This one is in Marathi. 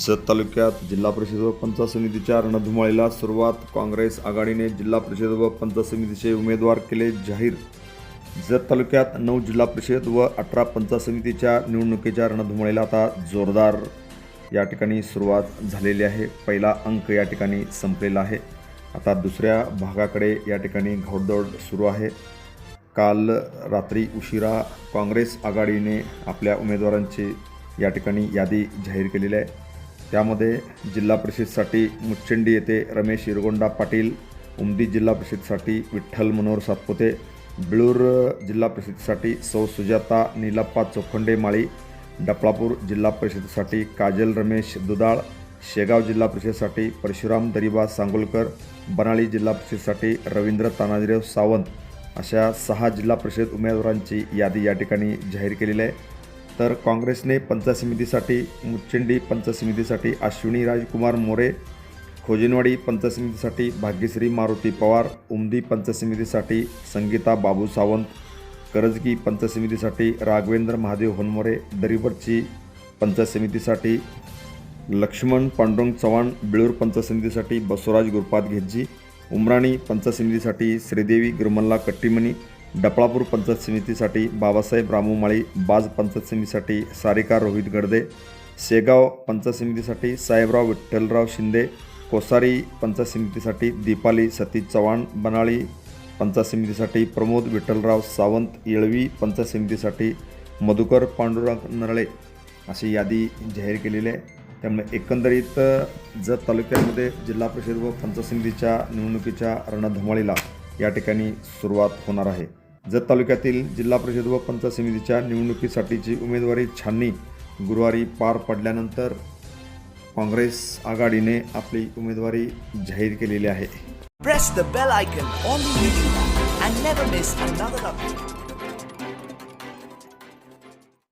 जत तालुक्यात जिल्हा परिषद व पंचायत समितीच्या रणधुमाळीला सुरुवात काँग्रेस आघाडीने जिल्हा परिषद व पंचायत समितीचे उमेदवार केले जाहीर. जत तालुक्यात नऊ जिल्हा परिषद व अठरा पंचायत समितीच्या निवडणुकीच्या रणधुमाळीला आता जोरदार या ठिकाणी सुरुवात झालेली आहे. पहिला अंक या ठिकाणी संपलेला आहे. आता दुसऱ्या भागाकडे या ठिकाणी घोडदौड सुरू आहे. काल रात्री उशिरा काँग्रेस आघाडीने आपल्या उमेदवारांची या ठिकाणी यादी जाहीर केलेली आहे. त्यामध्ये जिल्हा परिषदसाठी मुच्चंडी येथे रमेश इरगोंडा पाटील उमदी जिल्हा परिषदसाठी विठ्ठल मनोहर सातपुते बिळूर जिल्हा परिषदेसाठी सौ सुजाता नीलप्पा चोखंडे माळी डपळापूर जिल्हा परिषदेसाठी काजल रमेश दुदाळ शेगाव जिल्हा परिषदेसाठी परशुराम दरिबा सांगोलकर बनाळी जिल्हा परिषदेसाठी रवींद्र तानाजीराव सावंत अशा सहा जिल्हा परिषद उमेदवारांची यादी या ठिकाणी जाहीर केलेली आहे. तर काँग्रेसने पंचायत समितीसाठी मुच्चंडी पंचायत समितीसाठी अश्विनी राजकुमार मोरे खोजिनवाडी पंचायत समितीसाठी भाग्यश्री मारुती पवार उमदी पंचायत समितीसाठी संगीता बाबू सावंत करजगी पंचायत समितीसाठी राघवेंद्र महादेव होनमोरे दरिबरची पंचायत समितीसाठी लक्ष्मण पांडुरंग चव्हाण बिळूर पंचायत समितीसाठी बसवराज गुरुपाद घेज्जी उमराणी पंचायत समितीसाठी श्रीदेवी गिरमल्ला कट्टीमणी डपळापूर पंचायत समितीसाठी बाबासाहेब रामूमाळी बाज पंचायत समितीसाठी सारिका रोहित गडदे शेगाव पंचायत समितीसाठी साहेबराव विठ्ठलराव शिंदे कोसारी पंचायत समितीसाठी दीपाली सतीश चव्हाण बनाळी पंचायत समितीसाठी प्रमोद विठ्ठलराव सावंत येळवी पंचायत समितीसाठी मधुकर पांडुरंग नरळे अशी यादी जाहीर केलेली आहे. त्यामुळे एकंदरीत जत तालुक्यामध्ये जिल्हा परिषद व पंचायत समितीच्या निवडणुकीच्या रणधुमाळीला या ठिकाणी सुरुवात होणार आहे. जत तालुक्यातील जिल्हा परिषद व पंचायत समितीच्या निवडणुकीसाठीची उमेदवारी छाननी गुरुवारी पार पडल्यानंतर काँग्रेस आघाडीने आपली उमेदवारी जाहीर केलेली आहे.